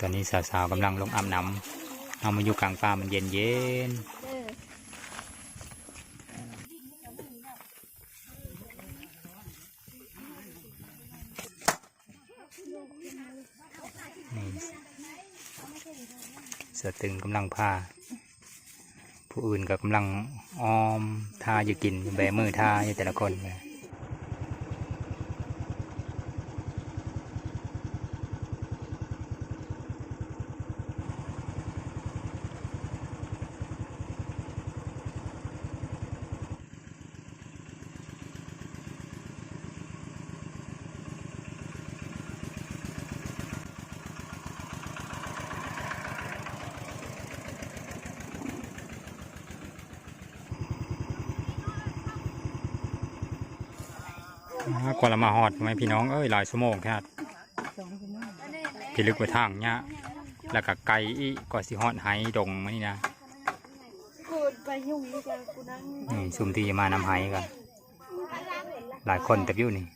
ตอนนี้สาวๆกำลังลงอาบน้ำเอามาอยู่กลางป่ามันเย็นเย็นนี่เสือตึงกำลังพาผู้อื่นก็กำลังออมทาอยู่กินแบมือทาอยู่แต่ละคนเลย กว่าละมาหอดไหมพี่น้องเอ้ยหลายชั่วโมงแค่พี่ลึกไปทางเนี้ยแล้วก็ไกลอีกกว่าสิหอดไหดงมานี่นะกูไปยุ่งดีกว่ากูนั่งนี่ซุ่มที่จะมานำไหกันหลายคนแต่อยู่นี่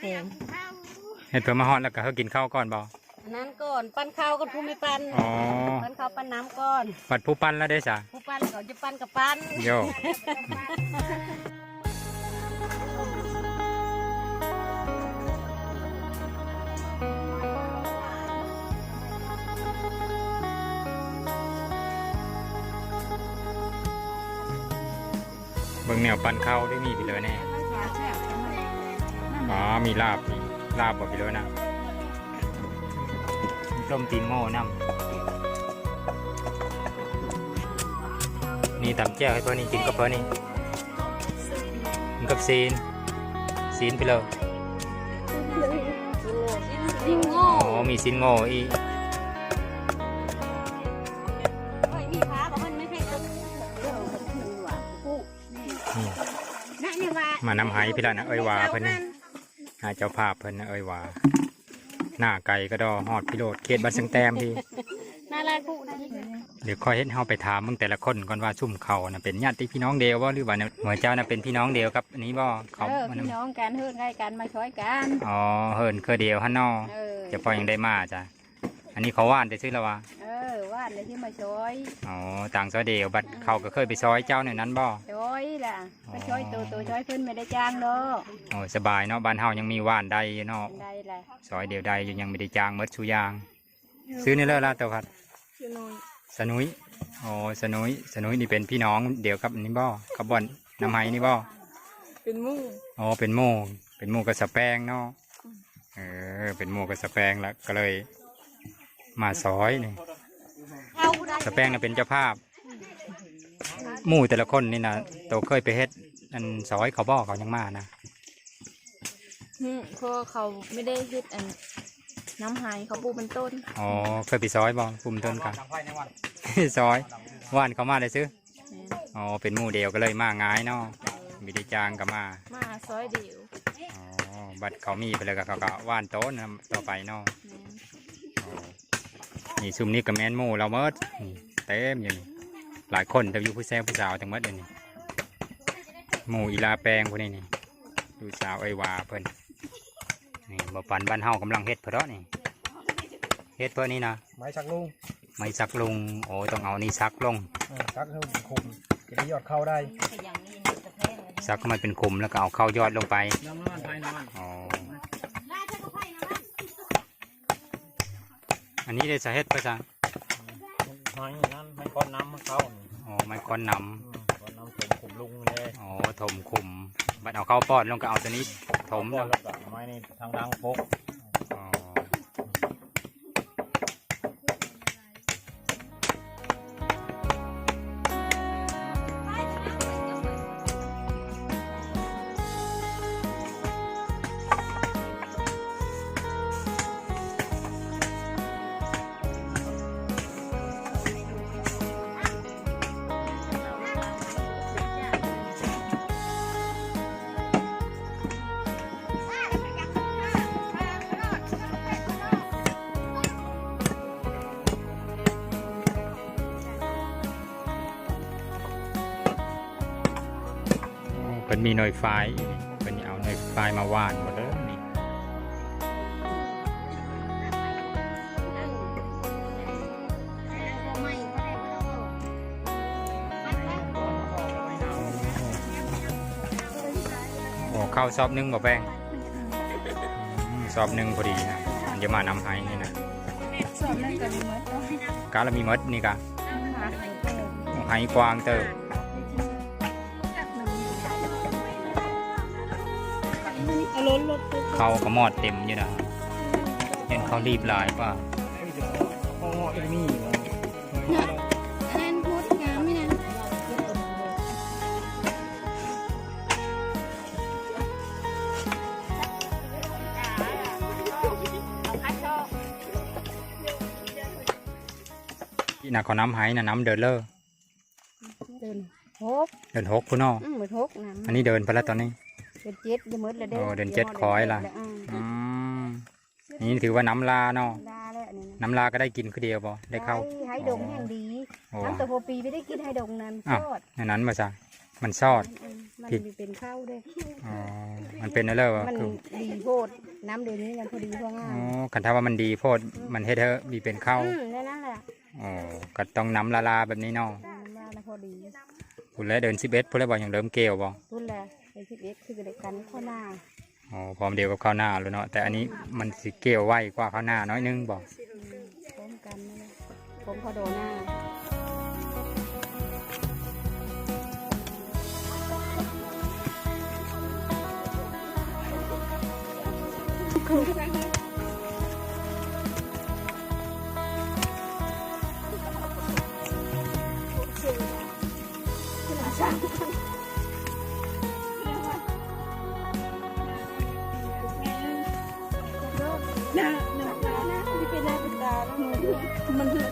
เต็มเห็ดเพื่อมาหอดแล้วก็เขากินข้าวก่อนบ่นั้นก่อนปั้นข้าวก็ผู้ไม่ปั้นอ๋อปั้นข้าวปั้นน้ำก่อนปัดผู้ปั้นแล้วได้จ้ะผู้ปั้นเขาจะปั้นกับปั้นโย งแนวปั้นข้าวได้มีไปเลยแน่อ๋อมีลาบมีลาบบอกไปเลยนะมีต้มตีนโง่น้ำนี่ตำแจ่วให้เพื่อนนี่กินกับเพื่อนนี่กินกับซีนซีนไปเลยลิงโง่อ๋อมีซีนโง่อีก มานำไห้พี่ละนะเอ้ยวาเพิ่นนี่หาเจ้าภาพเพิ่นนะเอ้ยวาหน้าไก่ก็ดอฮอดพิโรดเขตบ้านสังแตมพี่น่ารักผู้นะเดี๋ยวคอยเฮ็ดเฮาไปถามมึงแต่ละคนก่อนว่าซุ่มเขาน่ะเป็นญาติพี่น้องเดียวบ่หรือว่าเนี่ยหมวยเจ้าน่ะเป็นพี่น้องเดียวกับอันนี้บ่เขาเออมันพี่น้องกันเฮือนใกล้กันมาช่วยกันอ๋อเฮิรนเคยเดียวฮันนอเออจะพอยังได้มาจ้ะอันนี้เขาว่านแต่ซื้อแล้ววะ เออว่านเลยที่มาช่วยอ๋อต่างซอยเดียวบัดเขาก็เคยไปซอยเจ้าในนั้นบ่ช่วยล่ะมาช่วยตัวตัวช่วยเพิ่นไม่ได้จ้างเนาะโอ้สบายเนาะบ้านเฮายังมีว่านใดอยู่เนาะได้แหละซอยเดียวใดอยู่ยังไม่ได้จ้างหมดชุอยาง ซื้อนี่เลยละเต่าพัดชื่อน้อยสนุยโอ้สนุยสนุยนี่เป็นพี่น้องเดียวกับนี่บ่กับบ่อนน้ำไห้นี่บ่เป็นมู่อ๋อเป็นหมู่เป็นหมู่กับสแปงเนาะเออเป็นหมู่กับสแปงแล้วก็เลยมาซอยนี่เอาได้ สแปงน่ะเป็นเจ้าภาพหมู่แต่ละคนนี่นะโตเคยไปเฮ็ดอันซอยเขาบอกเขายังมานะอืมเพราะเขาไม่ได้เฮ็ดอันน้ำหายเขาปลูกเป็นต้น อ๋อเคยไปซอยบ่ปุ่มต้นกัน ซอยว่านเขามาได้ซื้อแม่นอ๋อเป็นหมู่เดียวก็เลยมาง่ายเนาะมีได้จ้างก็มามาซอยเดียวอ๋อบัดเขามีไปเลยก็เขาก็ว่านโต๊ะนะต่อไปเนาะแม่นอ๋อ นี่ซุมนี้ก็แมนหมู่เราเมิดนี่เต็มอยู่นี่หลายคนแต่อยู่ผู้แซ่ผู้สาวทั้งหมดเลยนี่หมู่อีลาแปลงพวกนี้นี่ดูสาวไอวาเพิ่นนี่บ่ปันบ้านเฮากำลังเฮ็ดเพราะนี่เฮ็ดเพื่อนี่นะไม้ชักลุงไม่ซักลงโอ้ต้องเอานี่ซักลงเออชักให้มันคุมจะได้ยอดเข้าได้ซักให้มันเป็นคุมแล้วก็เอาเข้ายอดลงไปน้ำมันไฟน้ำมันอ๋อ อันนี้ได้สาเหตุประจาไม้นั่นไม้ก้อนน้ำมันเข้านี่อ๋อไม้ก้อนนอืมก้อนน้ำถึงคุมลุงเลยำอ๋อถมคุมบัดเอาเข้าปอดลงก็เอาตัวนี้ถมแล้แล้ววก็ไม้นี่ทางดังพก นมีหน่อยไฟเป็นี้เอาหน่อยไฟมาวานหมดเลยนี่โอ้เข้าซอบนึ่งบ่แป้งซอบนึ่งพอดีนะอันจะมานำให้นี่นะการเรามีมดนี่กะไห้กวางเตอ เอารถรถไปเขาก็มอดเต็มอยู่นะเห็นเขารีบหลายกว่าโอ้โหอีนี่วะแทนพูดงามไม่นะที่น่ะเขาน้ำให้น่ะน้ำเดินเลอเดินหกเดินหกพุ่นเนออืมเหมือนหกนะอันนี้เดินไปแล้วตอนนี้ เดินเจ็ดจะมืดแล้วเด้โอ้เดินเจ็ดคอยล่ะอืมนี่ถือว่าน้ำลาเนาะดาแล้วอันนี้นะน้ำลาก็ได้กินคือเดียวบ่ได้เข้าให้ดงแห่งดีโอ้น้ำตะโพปีไม่ได้กินให้ดงนั้นอ้าวทอดอันนั้นมาซะมันซอดอืมมันผิดมีเป็นข้าวด้วยอ๋อมันเป็นอะไรวะมันคือดีโพดน้ำเดี๋ยวนี้ยังพอดีพองาอ๋มอคันถ้าว่ามันดีโพดมันเฮ็ดเถอะมีเป็นข้าวอืมนั่นนั่นแหละอ๋อก็ต้องน้ำละลาแบบนี้เนาะน้ำว่านะพอดีพุ่นแล้วเดิน11พุ่นแล้วบ่อย่างเริ่มเกลียวบ่พูดแหละไอ้ที่เอ็ดคือเด็กกันข้าวหน้าอ๋อพร้อมเดียวกับข้าวหน้าแล้วเนาะแต่อันนี้มันสิเกลียวไวกว่าข้าวหน้าน้อยนึงบ่พร้อมกันนั่นแหละผมพอโดนหน้าน้าาแล้วมันมัน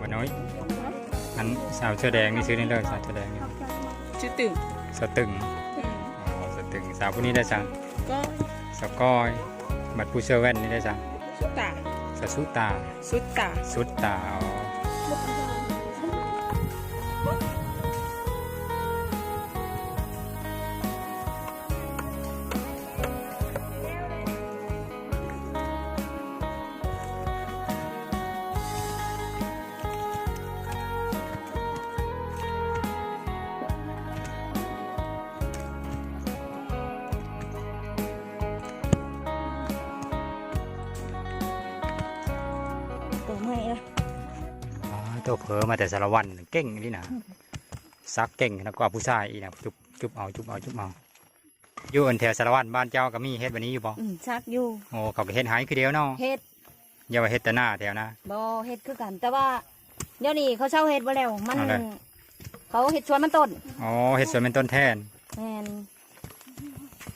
บ่น้อยอันสาวเสื้อแดงนี่ซื้อนี่เลยสาวเสื้อแดงนี่ชื่อตึงสตึงอ๋อสตึงสาวผู้นี้ได้จังก็สก้อยบัดผู้เสื้อแว่นนี่ได้จังสุดตา สสุตา สุดตา สุดตาอ๋อ ตัวเผลอมาแต่สารวันเก่งนี่นะซักเก่งนะกว่าผู้ชายอีกนะจุบจุบเอาจุบเอาจุบเอาอยู่อันแถวสารวันบ้านเจ้าก็มีเฮ็ดแบบนี้อยู่บ่อืมชักอยู่โอ้เขาก็เฮ็ดหายคือเดียวเนาะเฮ็ดอย่าว่าเฮ็ดแต่หน้าแถวนะบ่เฮ็ดคือกัน แต่ว่าเดี๋ยวนี้เขาเช่าเฮ็ดบ่แล้วมันเอาเลยเขาเฮ็ดสวนมันต้นอ๋อเฮ็ดสวนเป็นต้นแทนแม่น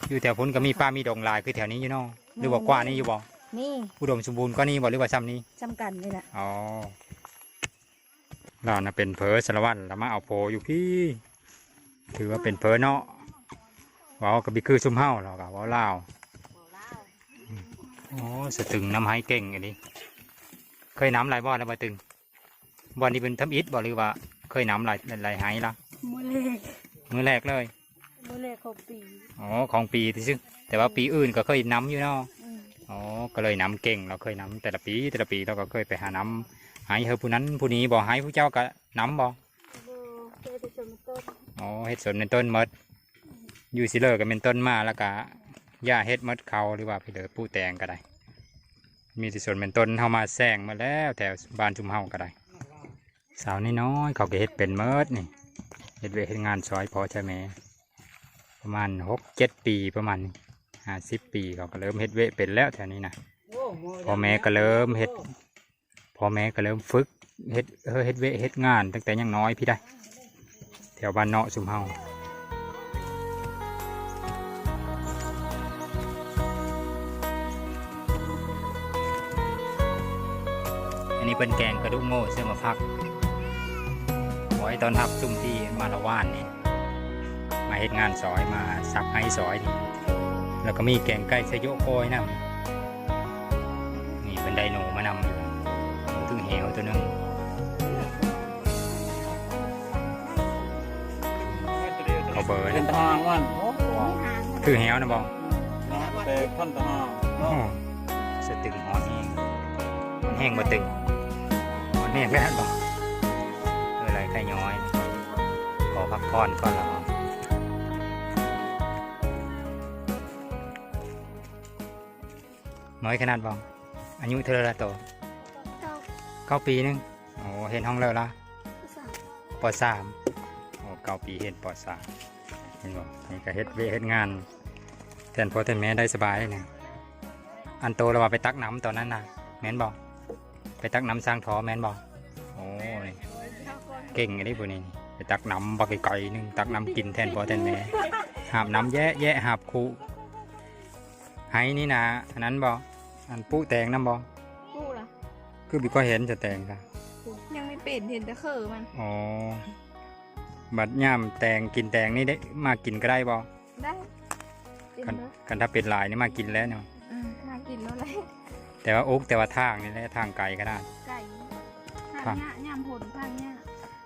อยู่แถวพุ่นก็มีป้ามีดงลายคือแถวนี้อยู่เนาะหรือว่ากว่านี้อยู่บ่นี่อุดมสมบูรณ์กว่านี้บ่หรือว่าซ้ำนี้จำกันนี่แหละอ๋อ เราน่ะเป็นเพอสารวัตรแล้วมาเอาโพอยู่พี่ ถือว่าเป็นเพอเนาะเว้ากับบิคือซุ่มเฮาเราก็เว้าลาวอ๋อสตึงน้ำไห้เก่งอันนี้ เคยน้ำหลายบ่อแล้วบ่ตึงบ่อนนี้เป็นทำอิฐบ่หรือว่า เคยน้ำหลายหลายไห้ละมื้อแรกมือแรกเลยมื้อแรกเขาปีอ๋อของปีที่ซึ่งแต่ว่าปีอื่นก็เคยน้ำอยู่เนาะอืมอ๋อก็เลยน้ำเก่งเราเคยน้ำแต่ละปีแต่ละปีเราก็เคยไปหาน้ำ หายเฮอผู้นั้นผู้นี้บ่หายผู้เจ้าก็น้ำบ่บ่เคยไปสวนมันต้นอ๋อเฮ็ดสวนเป็นต้นมดอยู่สิเลอก็เป็นต้นมาแล้วก็หญ้าเฮ็ดมดเขาหรือว่าไปเดือปูแตงก็ได้ มีที่สวนเป็นต้นเฮามาแซงมาแล้วแถวบ้านชุมเฮาก็ได้ สาวน้อยๆเขาก็เฮ็ดเป็นมดนี่เฮ็ดเวทเฮ็ดงานซอยพอใช่ไหมประมาณหกเจ็ดปีประมาณห้าสิบปีเขาก็เริ่มเฮ็ดเวทเป็นแล้วแถวนี้นะพ่อแม่ก็เริ่มเฮ็ด พอแม่ก็เริ่มฝึกเฮ็ดเฮ็ดเวเฮ็ดงานตั้งแต่ยังน้อยพี่ได้ แถวบ้านเนาะสุมเฮาอันนี้เป็นแกงกระดูกโง่เสื้อมาพักไว้ตอนทับซุ่มที่มาละว่านนี่มาเฮ็ดงานซอยมาซักไห้ซอยนี่แล้วก็มีแกงไก่ชะโยโกยนะนี่เป็นไดโนมานำ อยู่ถึงเหวตัวหนึงเขาเบอร์เป็นนะทางมันโอ้โหคือเหวนะบองแต่ขั้นตอนโอ้สตึงหอนแห้งมันแห้งบ่ตึงหอนแห้งแค่นั้นบ่เอออะไรไข่ย้อยขอพักผ่อนก่อนละน้อยขนาดบ่อายุเท่าไหรละโตเก้า เก้าปีหนึงโอ้เห็นห้องแล้วละสามปสามโอ้เก้าปีเห็นปสามเห็นบ่นี่ก็เฮ็ดเวเฮ็ดงานแทนพ่อแทนแม่ได้สบายเลยนะอันโตเราว่าไปตักน้ำตอนนั้นน่ะแม่นบอกไปตักน้ำสร้างท้อแม่นบอกโอ้นี่เก่งไอ้นี่พวกนี้นี่ไปตักน้ำบักไก่หนึงตักน้ำกินแทนพ่อแทนแม่หาบน้ำแย่แย่หาบคูไห้นี่นะอันนั้นบอกอันปุ๊แตงน้ำบอกกู้ล่ะ คือบิก็เห็นจะแตงค่ะยังไม่เป็นเห็นแต่เขอมัน อ๋อ บัดย่ามแตงกินแตงนี่ได้มากินก็ได้บ่ได้กินกันเนอะกันถ้าเป็นลายนี่มากินแล้วเนาะอืมน่ากินแล้วแหละแต่ว่าโอ๊กแต่ว่าทางนี่แหละทางไกลก็ได้ไก่ครัทาบงเนี้ยยามผลทางเนี้ย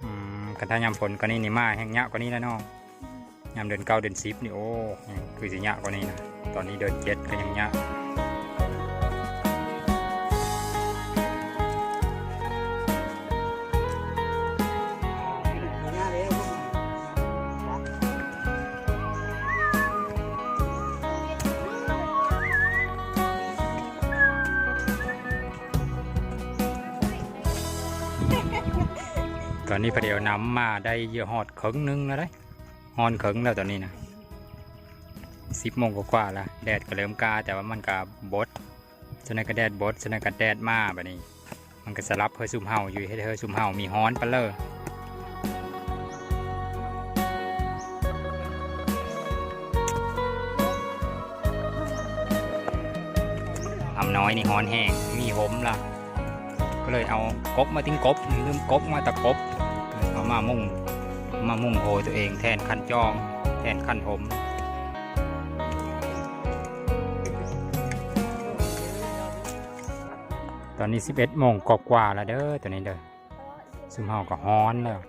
อืมกันถ้ายามฝนก็นี่นี่มาแห้งยะกว่านี้แล้วเนาะยามเดือนเก้าเดือนสิบนี่โอ้ยังคือสิยะกว่านี้นะตอนนี้เดือนเจ็ดก็ยังยะ อนนี้พอเดียวน้ำมาได้เยอะหอดเขิงหนึงแล้วได้หอนเขิงแล้วตอนนี้นะสิบโมงกว่าแล้วแดดก็เริ่มกาแต่ว่ามันก็บดฉะนั้นก็แดดบดฉะนั้นก็แดดมาแบบนี้ มันก็สลับเฮอซุ่มเฮาอยู่ให้เฮอซุ่มเฮามีฮ้อนปเลอทำน้อยนี่ฮ้อนแห้งมีหมล่ะก็เลยเอากบมาทิ้งกบลืมกบมาตะกบ มามุ่งมามุ่งโหตัวเองแทนคันจอง แทนคันผมตอนนี้ 11โมงกกว่าแล้วเด้อตัวนี้เด้อซุมเฮาก็ฮ้อนแล้ว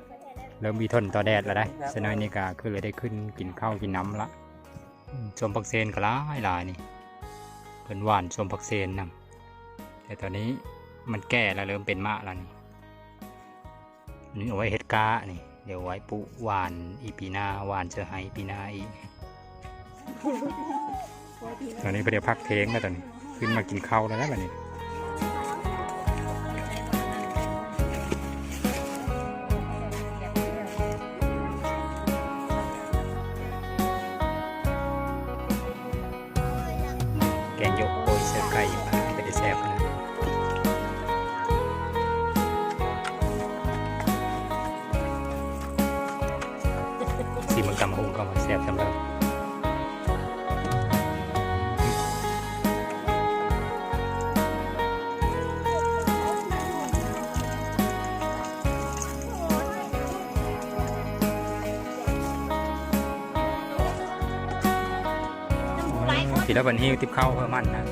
เริ่มมีทนต่อแดดแล้วได้สนอยนี่ก็คือเลยได้ขึ้นกินข้าวกินน้ำละอืมชมผักเซนก็หลายหลายนี่เป็นหวานชมผักเซนนำแต่ตอนนี้มันแก่แล้วเริ่มเป็นมะแล้วนี่ นนี่เอาไว้เฮ็ดกานี่ เดี๋ยวไว้ปุหวานอีปีหนาหวานเจอไฮปีหนาอีกตอนนี้ก็เดี๋ยวพักเทงแล้วตอนนี้ ขึ้นมากินข้าวแล้วนะแบบนี้ ทีละวันนี้ติบข้าวเพิ่มมันนะ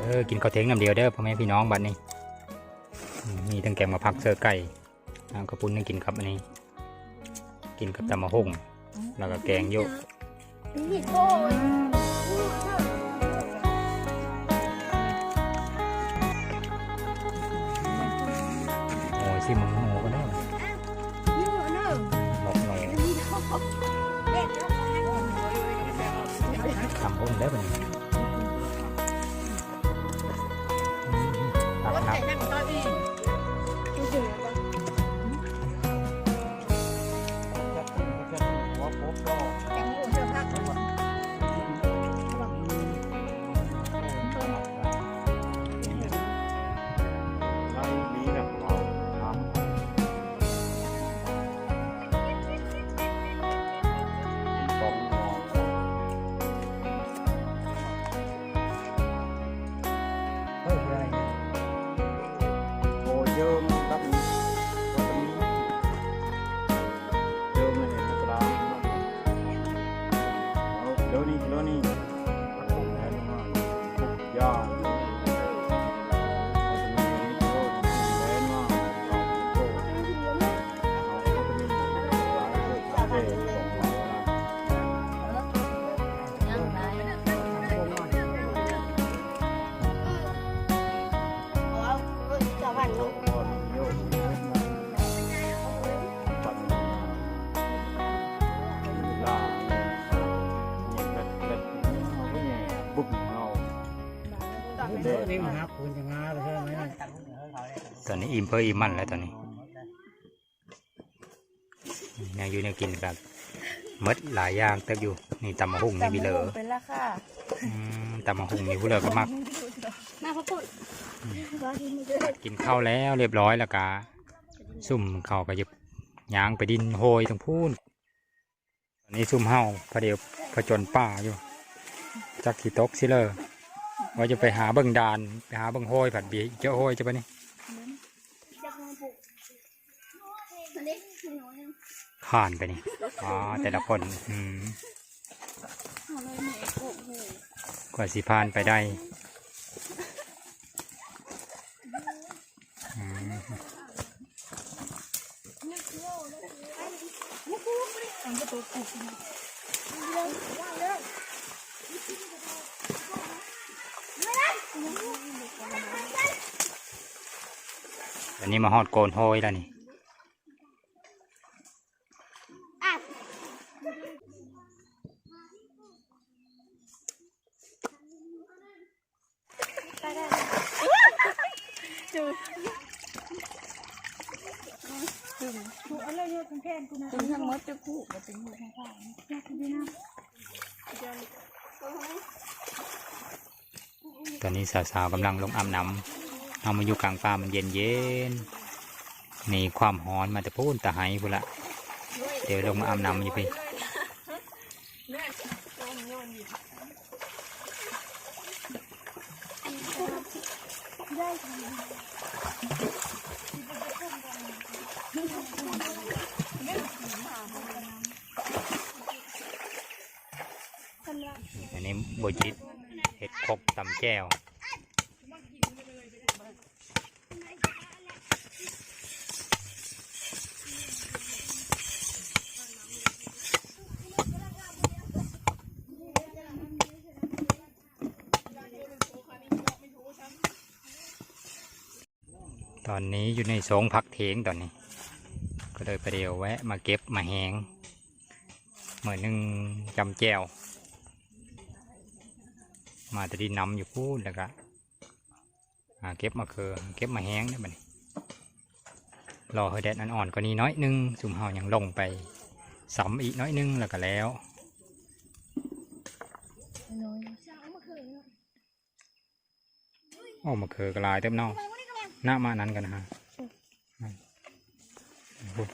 เออกินข้าวเทงน้ำเดียวเด้อพ่อแม่พี่น้องบัดนี้มมีทั้งแกงมาพักเสื้อไก่น้ำกระปุ้นนั่งกินครับอันนี้ กินกับตำมะฮุ่งแล้วก็แกงโยก 1100. อนนี้อิ่มเพออิ่มมันแล้วตอนนี้แนวอยู่แนวกินแบบมดหลายอย่างเติบอยู่ นี่ตำมะฮุ่งนี่บิเลอเป็นราคาอืมตำมะฮุ่งนี่บุเลอก็มักมาพระพุทธว่าที่ไม่ได้กินข้าวแล้วเรียบร้อยแล้วกะซุ่มเขาก็จะย่างไปดินโหยตรงพูนตอนนี้ซุ่มเฮาพอเดียวผจญป่าอยู่จักขีตกซิเลอร์ว่าจะไปหาเบิ่งดานไปหาเบิ่งโหยผัดเบียเจ้าโหยจะไปนี่มัน ผ่านไปนี่อ๋อแต่ละคนอืมกว่าสิผ่านไปได้อืมมันก็ตัวผูกอันนี้มาฮอดโกนโหยแล้วนี่ จูจูจูอะไรเนี่ยคุณแพนคุณนะคุณทั้งมดจะผูกมาเป็นหูข้างๆอยากกินนะ ตอนนี้ สาวๆกำลังลงอาบน้ำเอามาอยู่กลางป่ามันเย็นเย็นๆนี่ความร้อนมาแต่พูนตะไห้พุ่นละเดี๋ยวลงมาอาบน้ำอยู่พี่อันนี้โบจิตเห็ดคกตำแก้ว อนนี้อยู่ในโสงพักเทงตอนนี้ ก็เลยไปเดียวแวะมาเก็บมาแหงเหมือนนึงจำแจวมาแตะดินน้ำอยู่พูดแล้วก็หาเก็บมาคือเก็บมาแห้งได้บัดนี้รอให้แดดอ่อนๆก็นี้น้อยนึงสุ่มเฮายังลงไปสำอีกน้อยนึงแล้วก็แล้วอยโอ้มาคือกลายเต็มนอก หน้ามานั้นกันนะฮะพูด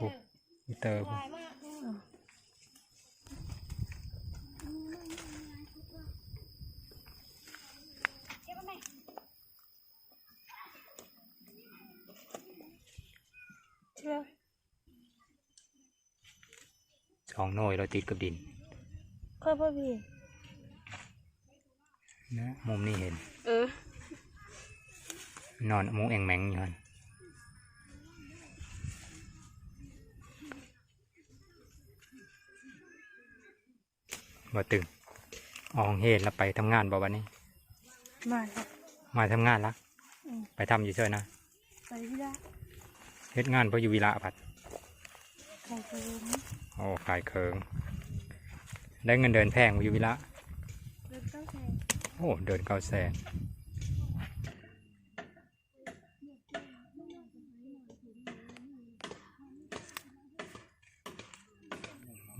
พูดมิเตอร์พูดเชื่อสองหน่วยเราติดกับดินค่อยพ่อพี่นะมุมนี้เห็น เออ นอนมุงแองแมงอยู่หั่นบ่ตึงออกเฮ็ดแล้วไปทำงานบ่วันนี้ มาครับ มาทำงานละอืม ไปทำอยู่เฉยนะไปที่ละเฮ็ดงานเพราะอยู่วิระผัดใครเคยรู้โอ้ขายเคิงได้เงินเดินแพงบ่อยู่วิระเริ่มตั้งแต่โอ้เดินเก้าแสน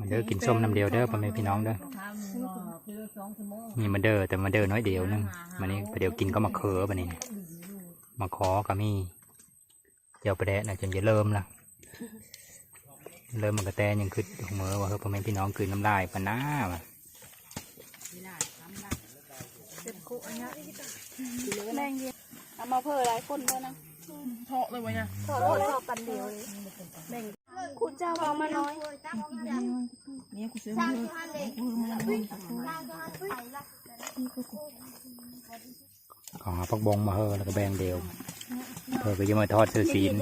มาเด้อกินส้มน้ำเดียวเด้อพ่อแม่พี่น้องเด้อนี่มาเด้อแต่มาเด้อน้อยเดียวนึงมานี่ประเดี๋ยวกินก็มาเคือปะนี่มาขอก็มีเดี๋ยวประเดะนะจนจะเริ่มละเริ่มมันกระแตยังขึ้นหัวมือว่าเฮ้ยพ่อแม่พี่น้องคืนน้ำลายปะน้าว่ะเจ็บกุอันเนี้ยแรงเดียวเอามาเพื่อหลายคนด้วยนะเหาะเลยวะเนี่ยเหาะเลยเหาะปันเดียวเลยแบ่ง คุณเจ้าเอามาน้อยเนี่ยกูซื้อมาเลยขอหาพักบงมาเฮอแล้วก็แบงเดียวเพื่อก็จะมาทอดเสื้อซีน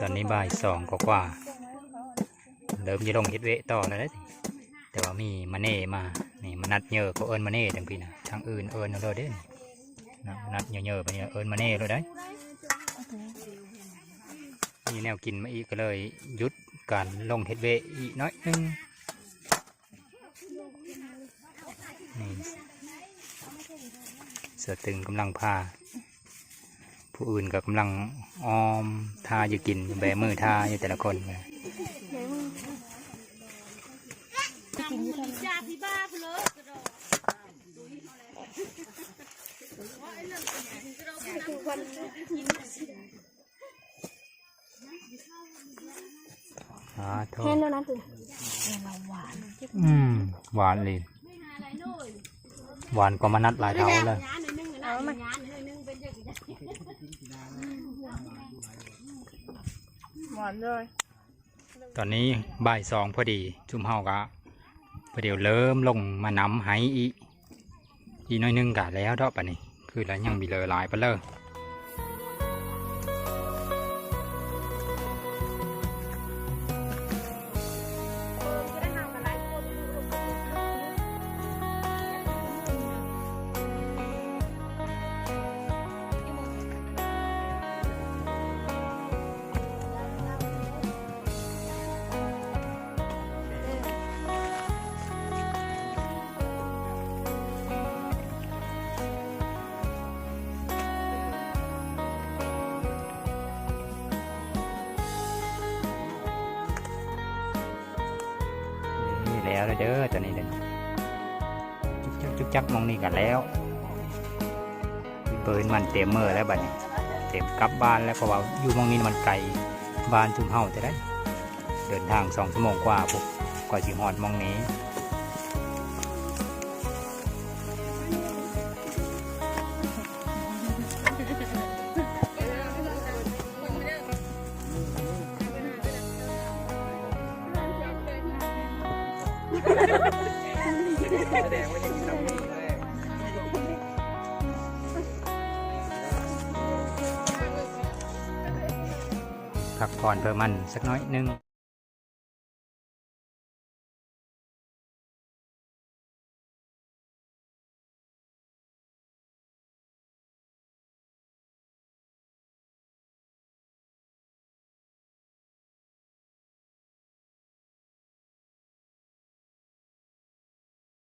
ตอนนี้บ่ายสองกว่าเริ่มจะลงฮ็ดเวต่อแล้วนะแต่ว่ามีมาเน่มา นี่มานัดเยอะก็เอิญมาเน่ทั้งพี่นะทางอื่นเอิญเอาเด้นนัดเยอะๆไปเนี่ยเอิญมาเน่เลยได้ แนวกินมาอีกก็เลยหยุดการลงเฮ็ดเวอีกน้อยนึงนี่เสือตึงกำลังพาผู้อื่นก็กำลังออมทาอยู่กินแบมือทาอยู่แต่ละคนเลย จ้าพี่บ้าเพลออ่าโทแค่ษนั้นนะสิอืมหวานเลยหวานกว่ามานัดหลายเท่าเลยเอามาหวานเลย ตอนนี้บ่ายสองพอดีจุ่มเฮากะพอเดี๋ยวเริ่มลงมานำไหอีอีน้อยหนึงกะแล้วดอกปะนี่คือแล้วยังมีเลอหลายไปเลย แล้วเด้อตัวนี้เด้อจุ๊กจักจุกจักมองนี่กันแล้วเปินมันเต็มเมื่อแล้วบัดนี้เต็มกลับบ้านแล้วเพราะว่าอยู่มองนี้มันไกลบ้านจุ่มเฮาจะได้ เดินทางสองชั่วโมงกว่าปุ๊บกว่าสิหอดมองนี้ ก่อนเพิ่มมันสักน้อยหนึง